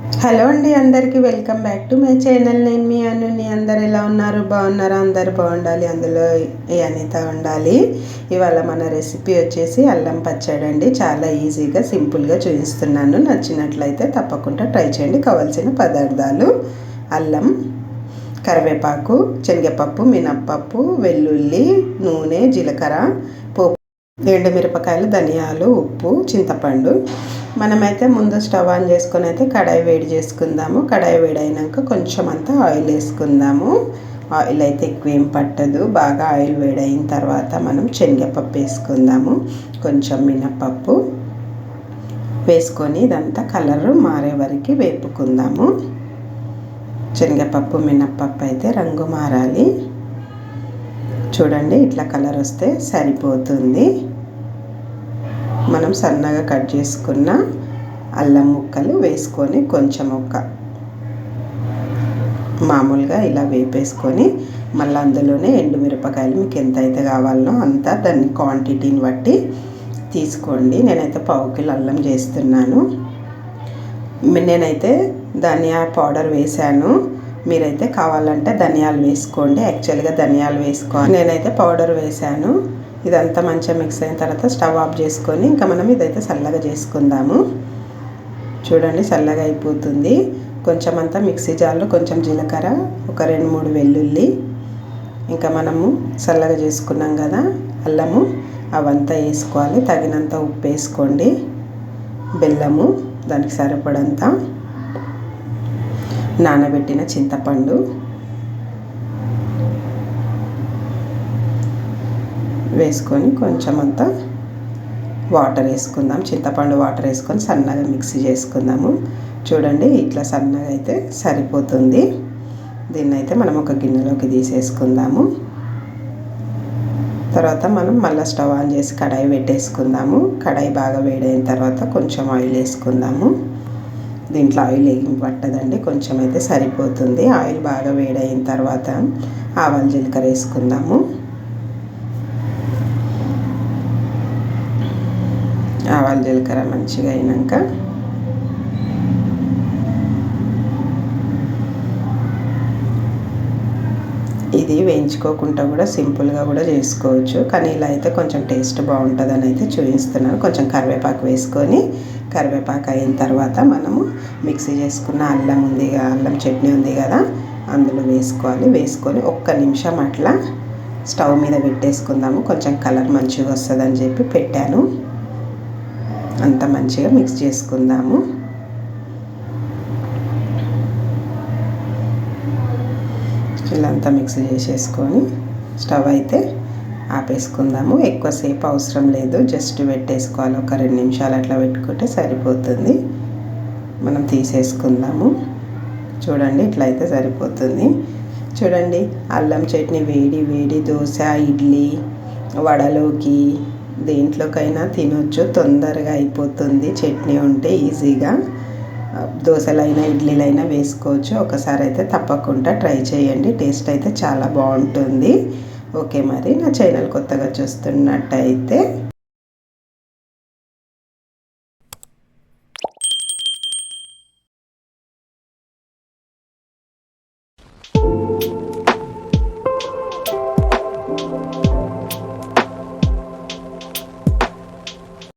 Hello అండి అందరికీ welcome back to my channel. నేను మీ అనుని. అందరు ఎలా ఉన్నారు? బాగున్నారా? అందరు బాగుండాలి. అందులో ఏ అనిత ఉండాలి. ఇవాళ మన రెసిపీ వచ్చేసి అల్లం పచ్చడి అండి. చాలా ఈజీగా సింపుల్గా చూపిస్తున్నాను. నచ్చినట్లయితే తప్పకుండా ట్రై చేయండి. కావాల్సిన పదార్థాలు అల్లం కరివేపాకు శనగపప్పు మినప్పప్పు వెల్లుల్లి నూనె జీలకర్ర పోపు ఎండుమిరపకాయలు ధనియాలు ఉప్పు చింతపండు మనమైతే ముందు స్టవ్ ఆన్ చేసుకొని అయితే కడాయి వేడి చేసుకుందాము. కడాయి వేడి అయినాక కొంచెం అంతా ఆయిల్ వేసుకుందాము. ఆయిల్ అయితే ఎక్కువ ఏం పట్టదు. బాగా ఆయిల్ వేడైన తర్వాత మనం శనగపప్పు వేసుకుందాము. కొంచెం మినపప్పు వేసుకొని ఇదంతా కలర్ మారే వరకు వేపుకుందాము. శనగపప్పు మినప్పప్పు అయితే రంగు మారాలి. చూడండి ఇట్లా కలర్ వస్తే సరిపోతుంది. మనం సన్నగా కట్ చేసుకున్న అల్లం ముక్కలు వేసుకొని కొంచెం ఒక మామూలుగా ఇలా వేపేసుకొని మళ్ళీ అందులోనే ఎండుమిరపకాయలు మీకు ఎంత అయితే కావాలనో అంత దాని క్వాంటిటీని బట్టి తీసుకోండి. నేనైతే పావు కిలో అల్లం చేస్తున్నాను. నేనైతే ధనియా పౌడర్ వేశాను. మీరైతే కావాలంటే ధనియాలు వేసుకోండి. యాక్చువల్గా ధనియాలు వేసుకోండి నేనైతే పౌడర్ వేశాను. ఇదంతా మంచిగా మిక్స్ అయిన తర్వాత స్టవ్ ఆఫ్ చేసుకొని ఇంకా మనం ఇదైతే చల్లగా చేసుకుందాము. చూడండి చల్లగా అయిపోతుంది. కొంచెం అంతా మిక్సీ జార్లో కొంచెం జీలకర్ర ఒక రెండు మూడు వెల్లుల్లి. ఇంకా మనము చల్లగా చేసుకున్నాం కదా అల్లము. అవంతా వేసుకోవాలి. తగినంత ఉప్పు వేసుకోండి. బెల్లము దానికి సరిపడంత. నానబెట్టిన చింతపండు. వేసుకొని కొంచెం అంతా వాటర్ వేసుకుందాం. చింతపండు వాటర్ వేసుకొని సన్నగా మిక్సీ చేసుకుందాము. చూడండి ఇట్లా సన్నగా అయితే సరిపోతుంది. దీన్ని అయితే మనం ఒక గిన్నెలోకి తీసేసుకుందాము. తర్వాత మనం మళ్ళీ స్టవ్ ఆన్ చేసి కడాయి పెట్టేసుకుందాము. కడాయి బాగా వేడైన తర్వాత కొంచెం ఆయిల్ వేసుకుందాము. దీంట్లో ఆయిల్ ఏం పట్టదండి కొంచెం అయితే సరిపోతుంది. ఆయిల్ బాగా వేడైన తర్వాత ఆవాలు జీలకర్ర వేసుకుందాము. ఆవాలు జీలకర్ర మంచిగా అయినాక ఇది వేయించుకోకుండా కూడా సింపుల్గా కూడా చేసుకోవచ్చు. కానీ ఇలా అయితే కొంచెం టేస్ట్ బాగుంటుందని అయితే చూపిస్తున్నాను. కొంచెం కరివేపాకు వేసుకొని కరివేపాకు అయిన తర్వాత మనము మిక్సీ చేసుకున్న అల్లం ఉంది అల్లం చట్నీ ఉంది కదా అందులో వేసుకోవాలి. వేసుకొని ఒక్క నిమిషం అట్లా స్టవ్ మీద పెట్టేసుకుందాము. కొంచెం కలర్ మంచిగా వస్తుందని చెప్పి పెట్టాను. అంత మంచిగా మిక్స్ చేసుకుందాము. ఇలా అంతా మిక్స్ చేసేసుకొని స్టవ్ అయితే ఆపేసుకుందాము. ఎక్కువసేపు అవసరం లేదు. జస్ట్ పెట్టేసుకోవాలి. ఒక రెండు నిమిషాలు అట్లా పెట్టుకుంటే సరిపోతుంది. మనం తీసేసుకుందాము. చూడండి ఇట్లా అయితే సరిపోతుంది. చూడండి అల్లం చట్నీ వేడి వేడి దోశ ఇడ్లీ వడలోకి దేంట్లోకైనా తినొచ్చు తొందరగా అయిపోతుంది. చట్నీ ఉంటే ఈజీగా. దోశలైనా ఇడ్లీలైనా వేసుకోవచ్చు. ఒకసారి అయితే తప్పకుండా ట్రై చేయండి. టేస్ట్ అయితే చాలా బాగుంటుంది. ఓకే మరి నా ఛానల్ కొత్తగా చూస్తున్నట్టయితే.